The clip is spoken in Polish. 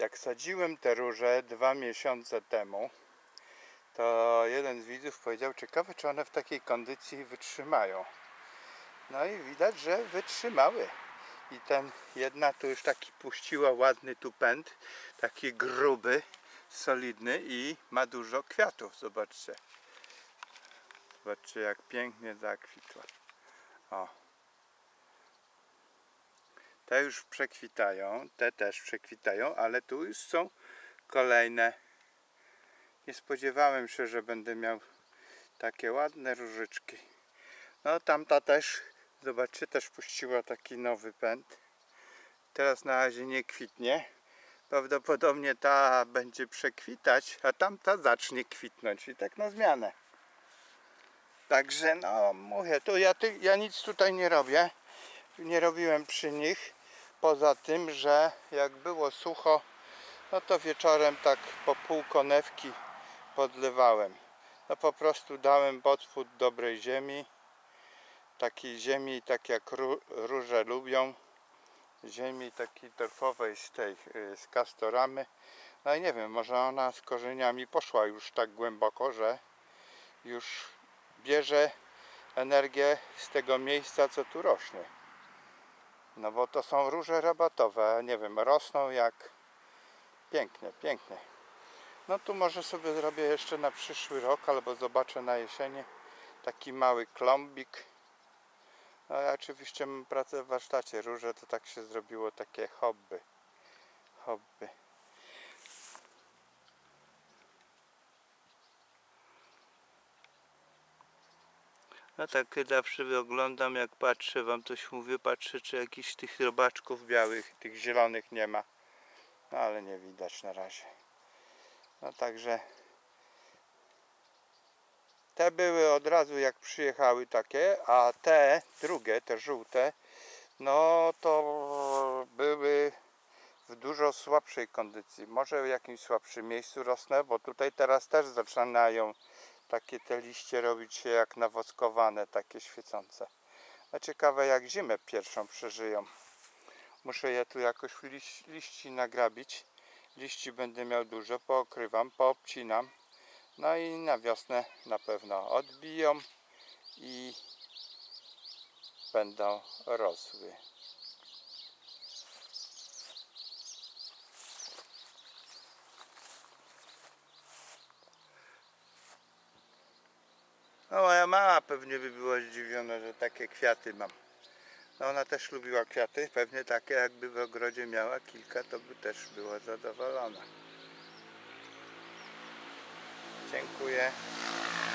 Jak sadziłem te róże dwa miesiące temu, to jeden z widzów powiedział, ciekawe czy one w takiej kondycji wytrzymają. No i widać, że wytrzymały. I ten jedna tu już taki puściła ładny tu pęd, taki gruby, solidny i ma dużo kwiatów, zobaczcie. Zobaczcie jak pięknie zakwitła. O. Te już przekwitają, te też przekwitają, ale tu już są kolejne. Nie spodziewałem się, że będę miał takie ładne różyczki. No tamta też, zobaczcie, też puściła taki nowy pęd. Teraz na razie nie kwitnie. Prawdopodobnie ta będzie przekwitać, a tamta zacznie kwitnąć i tak na zmianę. Także no mówię, to ja, ty, ja nic tutaj nie robię. Nie robiłem przy nich. Poza tym, że jak było sucho, no to wieczorem tak po pół konewki podlewałem. No po prostu dałem podpód dobrej ziemi. Takiej ziemi, tak jak ró- róże lubią. Ziemi takiej torfowej z tej, y, z kastoramy. No i nie wiem, może ona z korzeniami poszła już tak głęboko, że już bierze energię z tego miejsca, co tu rośnie. No bo to są róże rabatowe, nie wiem, rosną jak pięknie, pięknie. No tu może sobie zrobię jeszcze na przyszły rok, albo zobaczę na jesieni taki mały klombik. No ja oczywiście mam pracę w warsztacie, róże to tak się zrobiło takie hobby. Hobby. No tak zawsze oglądam, jak patrzę, wam coś mówię, patrzę, czy jakichś tych robaczków białych, tych zielonych nie ma. No ale nie widać na razie. No także te były od razu jak przyjechały takie, a te drugie, te żółte, no to były w dużo słabszej kondycji. Może w jakimś słabszym miejscu rosnę, bo tutaj teraz też zaczynają takie te liście robić się jak nawoskowane, takie świecące. No ciekawe jak zimę pierwszą przeżyją. Muszę je tu jakoś liś, liści nagrabić. Liści będę miał dużo, pookrywam, poobcinam. No i na wiosnę na pewno odbiją i będą rosły. No moja mama pewnie by była zdziwiona, że takie kwiaty mam. No ona też lubiła kwiaty, pewnie takie jakby w ogrodzie miała kilka, to by też była zadowolona. Dziękuję.